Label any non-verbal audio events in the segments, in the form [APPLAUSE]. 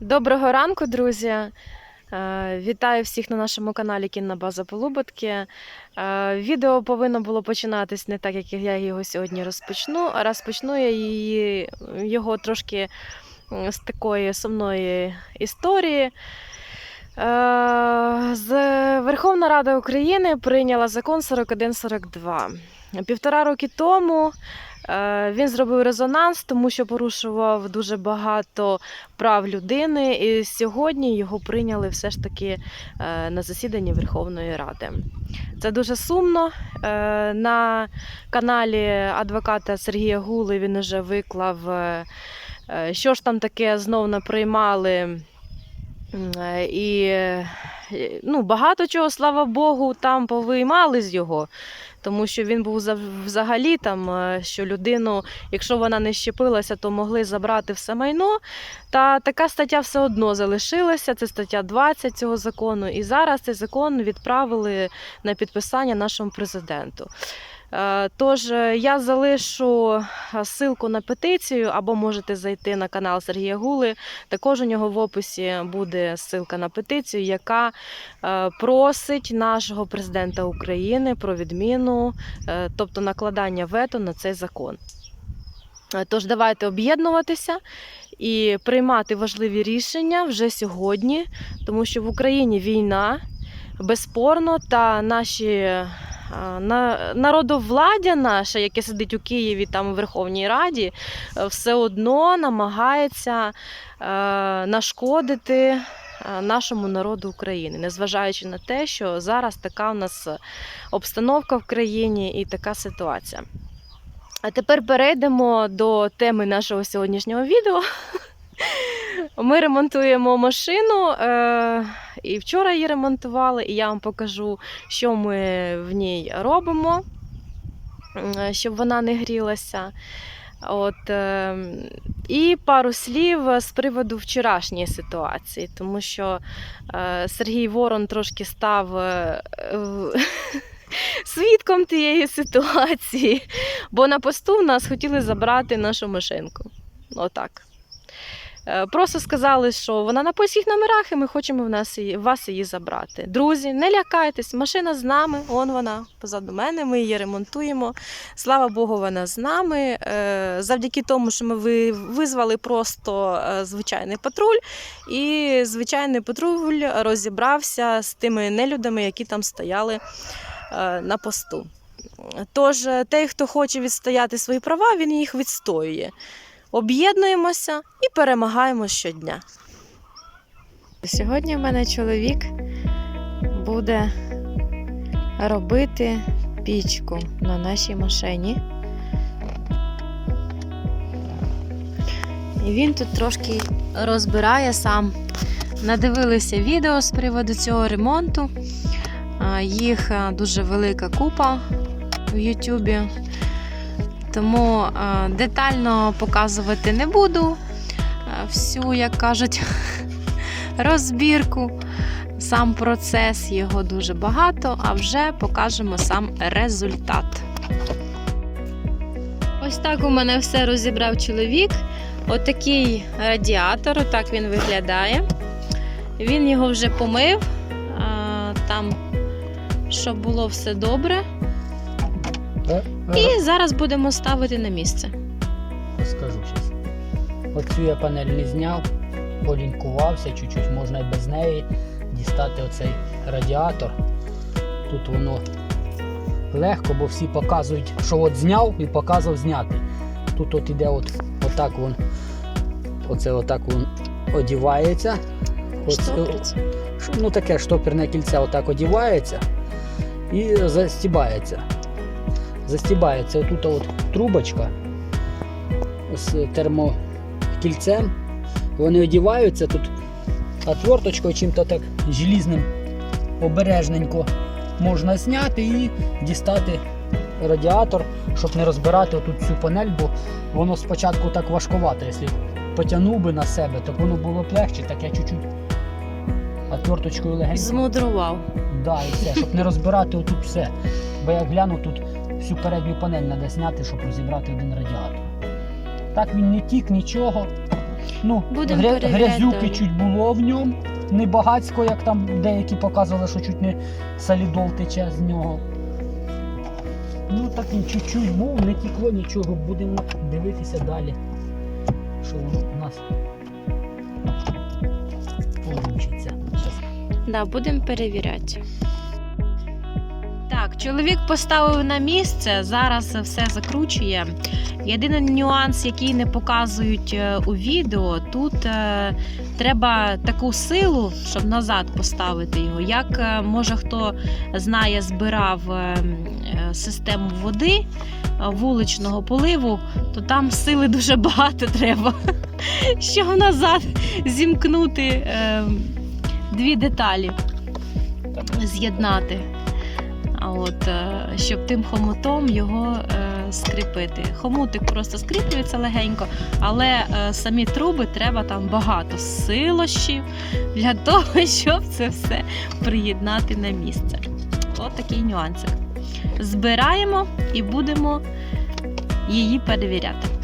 Доброго ранку, друзі! Е, Вітаю всіх на нашому каналі Кінна База Полуботки. Е, Відео повинно було починатись не так, як я його сьогодні розпочну, а розпочну я його трошки з такої сумної історії. Е, з Верховна Рада України прийняла закон 4142. Півтора роки тому е, він зробив резонанс, тому що порушував дуже багато прав людини, і сьогодні його прийняли все ж таки е, на засіданні Верховної Ради. Це дуже сумно. Е, На каналі адвоката Сергія Гули він вже виклав, що ж там таке знов наприймали. І ну, багато чого, слава Богу, там повиймали з його. Тому що він був взагалі там, е, що людину, якщо вона не щепилася, то могли забрати все майно. Та така стаття все одно залишилася. Це стаття 20 цього закону. І зараз цей закон відправили на підписання нашому президенту. Е, Тож е, я залишу е, ссылку на петицію, або можете зайти на канал Сергія Гули. Також у нього в описі буде ссылка на петицію, яка просить нашого президента України про відміну, тобто накладання вето на цей закон. Тож давайте об'єднуватися і приймати важливі рішення вже сьогодні, тому що в Україні війна безспорно, та наші на- народовладдя наше, яке сидить у Києві там у Верховній Раді, е, все одно намагається е, нашкодити е, нашому народу України, незважаючи на те, що зараз така у нас обстановка в країні і така ситуація. А тепер перейдемо до теми нашого сьогоднішнього відео. Ми ремонтуємо машину, е, і вчора її ремонтували, і я вам покажу, що ми в ній робимо, щоб вона не грілася. От, е, і пару слів з приводу вчорашньої ситуації, тому що е, Сергій Ворон трошки став е, [LAUGHS] свідком тієї ситуації, бо на посту в нас хотіли забрати нашу машинку. Отак. Е, Просто сказали, що вона на польських номерах, і ми хочемо в нас її, вас її забрати. Друзі, не лякайтесь, машина з нами, он вона позаду мене. Ми її ремонтуємо. Слава Богу, вона з нами. Е, Завдяки тому, що ми визвали просто е, звичайний патруль, і звичайний патруль розібрався з тими нелюдами, які там стояли на посту. Тож, той, хто хоче відстояти свої права, він їх відстоює. Об'єднуємося і перемагаємо щодня. Сьогодні в мене чоловік буде робити пічку на нашій машині. І він тут трошки розбирає сам. Надивилися відео з приводу цього ремонту. Їх дуже велика купа в Ютубі. Тому а, детально показувати не буду. а, Всю, як кажуть, [LAUGHS] розбірку. Сам процес його дуже багато, а вже покажемо сам результат. Ось так у мене все розібрав чоловік. Отакий радіатор, отак він виглядає. Він його вже помив, там, щоб було все добре. І зараз будемо ставити на місце. Скажу щас. Оцю я панель не зняв, полінкувався, чуть-чуть можна і без неї дістати оцей радіатор. Тут воно легко, бо всі показують, що от зняв і показав зняти. Тут от іде от, отак вон, оце отак вон одівається. Оце- ну таке штоперне кільце отак одівається і застібається. Застібається отут от трубочка з термокільцем. Вони одіваються тут отверточкою чим-то так желізним обережненько можна зняти і дістати радіатор, щоб не розбирати отут цю панель, бо воно спочатку так важкувато. Якщо потягнув би на себе, то воно було б легше, так я чуть-чуть отверточкою легенько. Змудрував. Да, і все, щоб не розбирати отут все. Бо я гляну, тут всю передню панель треба зняти, щоб розібрати один радіатор. Так він не тік нічого. Ну, гря- грязюки чуть було в ньому. Не багацько, як там деякі показували, що чуть не солідол тече з нього. Ну такий чуть-чуть був, не тікло нічого, будемо дивитися далі. Що воно у нас. Щас. Да, будемо перевіряти. Так, чоловік поставив на місце, зараз все закручує. Єдиний нюанс, який не показують е, у відео, тут е, треба таку силу, щоб назад поставити його. Як е, може хто знає, збирав е, е, систему води вуличного поливу, то там сили дуже багато [LAUGHS] треба, щоб назад зімкнути дві деталі з'єднати. От, е, щоб тим хомутом його е, скріпити. Хомутик просто скріплюється легенько, але е, самі труби треба там багато силощів для [LAUGHS] того, щоб це все приєднати на місце. От такий нюансик. Збираємо і будемо її перевіряти.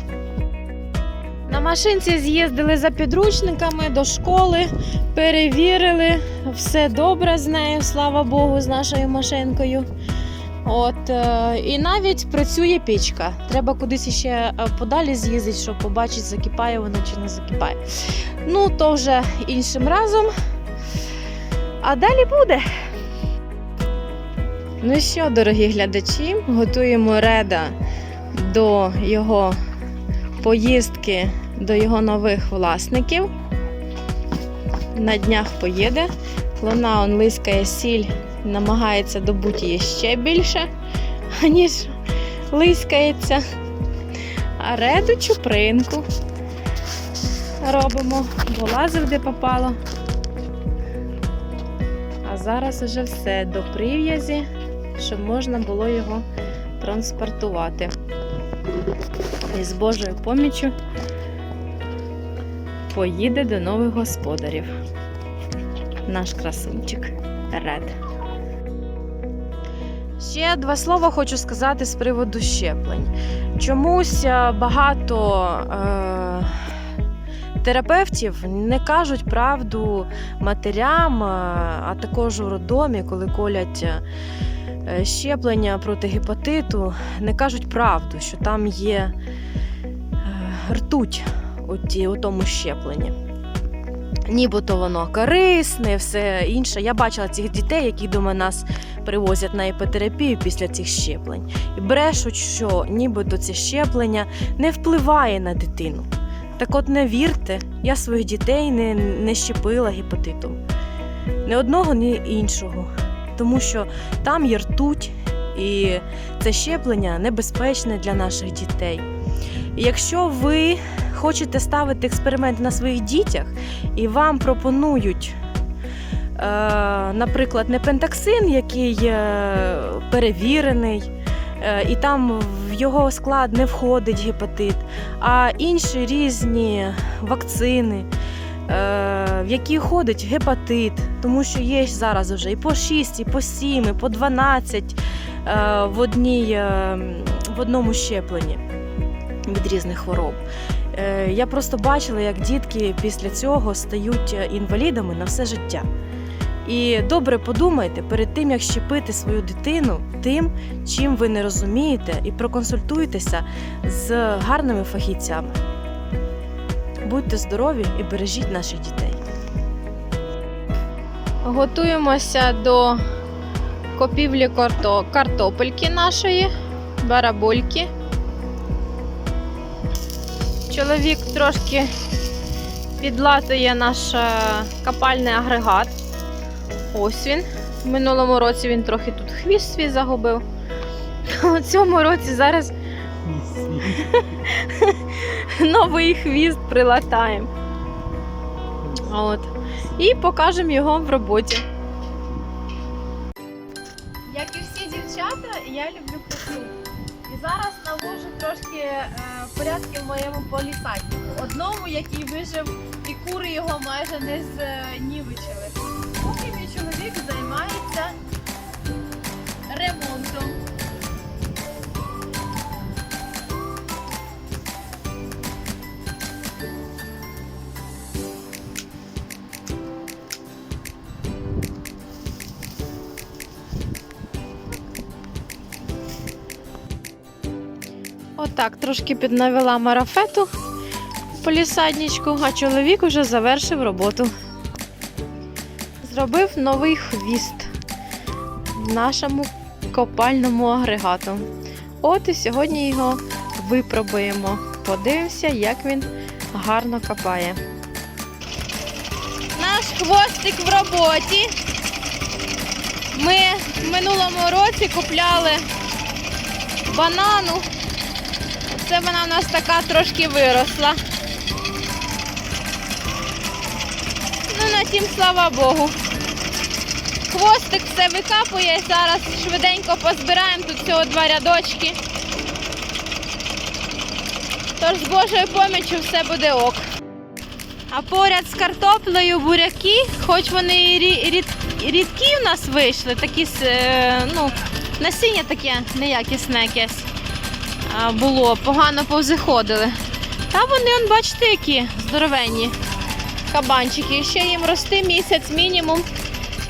Машинці з'їздили за підручниками до школи, перевірили, все добре з нею, слава Богу, з нашою машинкою. От, е, і навіть працює пічка. Треба кудись ще е, подалі з'їздити, щоб побачити, закипає вона чи не закипає. Ну, то вже іншим разом. А далі буде. Ну що, дорогі глядачі, готуємо реда до його поїздки до його нових власників. На днях поїде. Луна он лискає сіль, намагається добути її ще більше, аніж лискається. А реду чупринку робимо, бо лазив де попало. А зараз уже все до прив'язі, щоб можна було його транспортувати. І з Божою поміччю поїде до нових господарів. Наш красунчик Ред. Ще два слова хочу сказати з приводу щеплень. Чомусь е, багато е, терапевтів не кажуть правду матерям, е, а також у роддомі, коли колять е, щеплення проти гепатиту, не кажуть правду, що там є ртуть у, у тому щепленні. Нібито воно корисне, все інше. Я бачила цих дітей, які до нас привозять на іпотерапію після цих щеплень. І брешуть, що нібито це щеплення не впливає на дитину. Так от не вірте, я своїх дітей не, не щепила гепатитом. Ні одного, ні іншого. Тому що там є ртуть, і це щеплення небезпечне для наших дітей. І якщо ви хочете ставити експеримент на своїх дітях, і вам пропонують, е, наприклад, не пентаксин, який перевірений, е, і там в його склад не входить гепатит, а інші різні вакцини. е, В які ходить гепатит, тому що є зараз вже і по 6, і по 7, і по 12 е, в, одній, в одному щепленні від різних хвороб. Е, Я просто бачила, як дітки після цього стають е, інвалідами на все життя. І добре подумайте перед тим, як щепити свою дитину тим, чим ви не розумієте, і проконсультуйтеся з гарними фахівцями. Будьте здорові і бережіть наших дітей. Готуємося до копівлі картопельки нашої, барабульки. Чоловік трошки підлатує наш е, копальний агрегат. Ось він. В минулому році він трохи тут хвіст свій загубив. [LAUGHS] У цьому році зараз [LAUGHS] новий хвіст прилатаємо. От. І покажемо його в роботі. Як і всі дівчата, я люблю красу. І зараз навожу трошки е, порядки в моєму полісаді. Одному, який вижив, і кури його майже не знівичили. Поки мій чоловік займається ремонтом. Отак, трошки піднавела марафету в полісадничку, а чоловік уже завершив роботу. Зробив новий хвіст нашому копальному агрегату. От і сьогодні його випробуємо. Подивимося, як він гарно копає. Наш хвостик в роботі. Ми в минулому році купляли банану. Це вона в нас така трошки виросла. Ну, на тім слава Богу. Хвостик все викапує. Зараз швиденько позбираємо тут всього два рядочки. Тож з Божою поміччю все буде ок. А поряд з картоплею буряки, хоч вони рід- рідкі в нас вийшли, такі е, ну, насіння таке неякісне якесь було, погано повзиходили. Та вони, он, бачите, які здоровенні кабанчики. Ще їм рости місяць мінімум,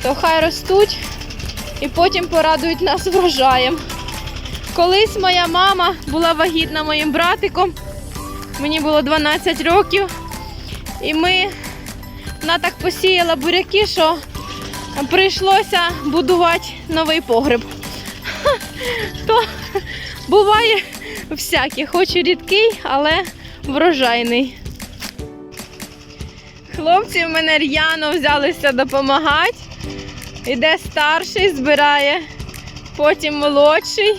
то хай ростуть і потім порадують нас врожаєм. Колись моя мама була вагітна моїм братиком, мені було 12 років, і ми вона так посіяла буряки, що прийшлося будувати новий погреб. [LAUGHS] То буває всяке, хоч і рідкий, але врожайний. Хлопці в мене р'яно взялися допомагати. Іде старший, збирає, потім молодший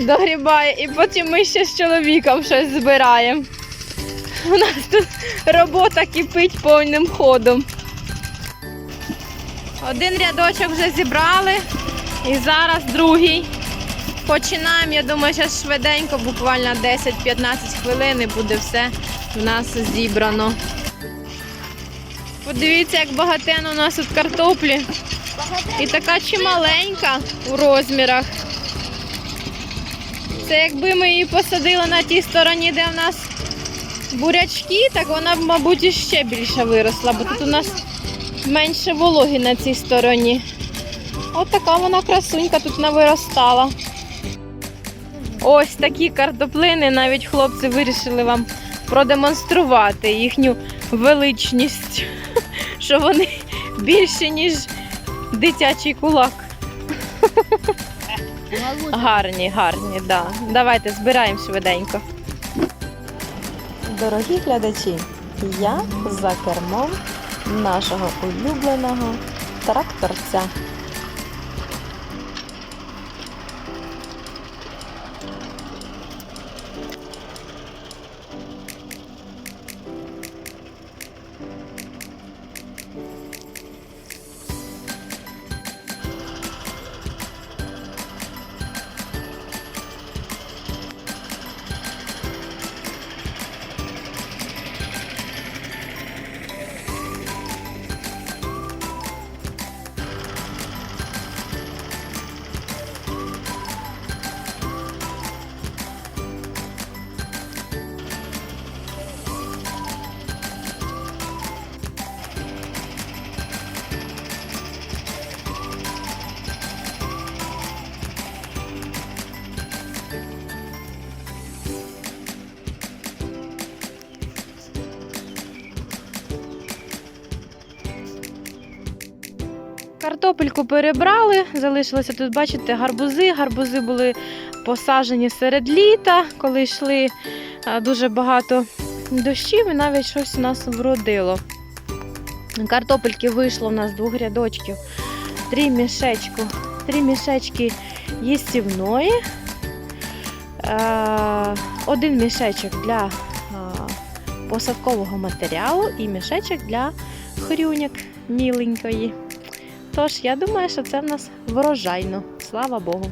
догрібає, і потім ми ще з чоловіком щось збираємо. У нас тут робота кипить повним ходом. Один рядочок вже зібрали, і зараз другий. Починаємо, я думаю, зараз швиденько, буквально 10-15 хвилин і буде все в нас зібрано. Подивіться, як багатенно у нас тут картоплі. І така чималенька у розмірах. Це якби ми її посадили на тій стороні, де в нас бурячки, так вона б, мабуть, іще більше виросла, бо тут у нас менше вологи на цій стороні. От така вона красунька тут навиростала. Ось такі картоплини навіть хлопці вирішили вам продемонструвати їхню величність, [LAUGHS] що вони більше, ніж дитячий кулак. Гарні, гарні, да. Давайте збираємо швиденько. Дорогі глядачі, я за кермом нашого улюбленого тракторця. Картопельку перебрали, залишилося тут, бачите, гарбузи. Гарбузи були посаджені серед літа, коли йшли дуже багато дощів і навіть щось у нас вродило. Картопельки вийшло у нас з двох рядочків. Три мішечку, три мішечки їстівної, е, один мішечок для е, посадкового матеріалу і мішечок для хрюняк міленької. Тож, я думаю, що це в нас врожайно, слава Богу.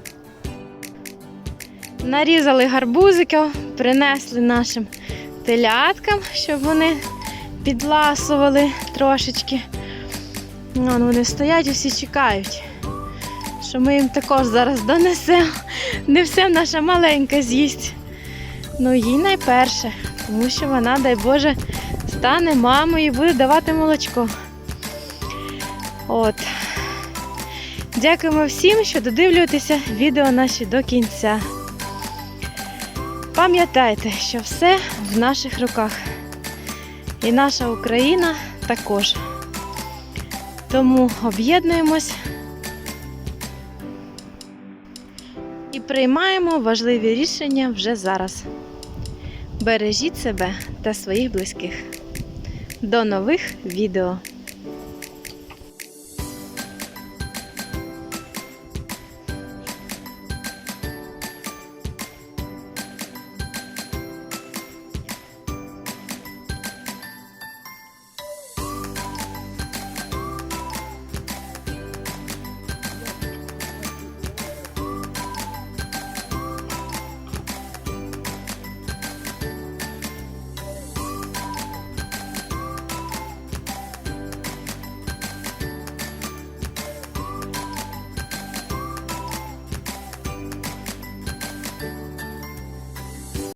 Нарізали гарбузиків, принесли нашим теляткам, щоб вони підласували трошечки. Вон вони стоять, усі чекають, що ми їм також зараз донесемо. Не все наша маленька з'їсть. Ну, їй найперше, тому що вона, дай Боже, стане мамою і буде давати молочко. От. Дякуємо всім, що додивлюєтеся відео наші до кінця. Пам'ятайте, що все в наших руках. І наша Україна також. Тому об'єднуємось і приймаємо важливі рішення вже зараз. Бережіть себе та своїх близьких. До нових відео!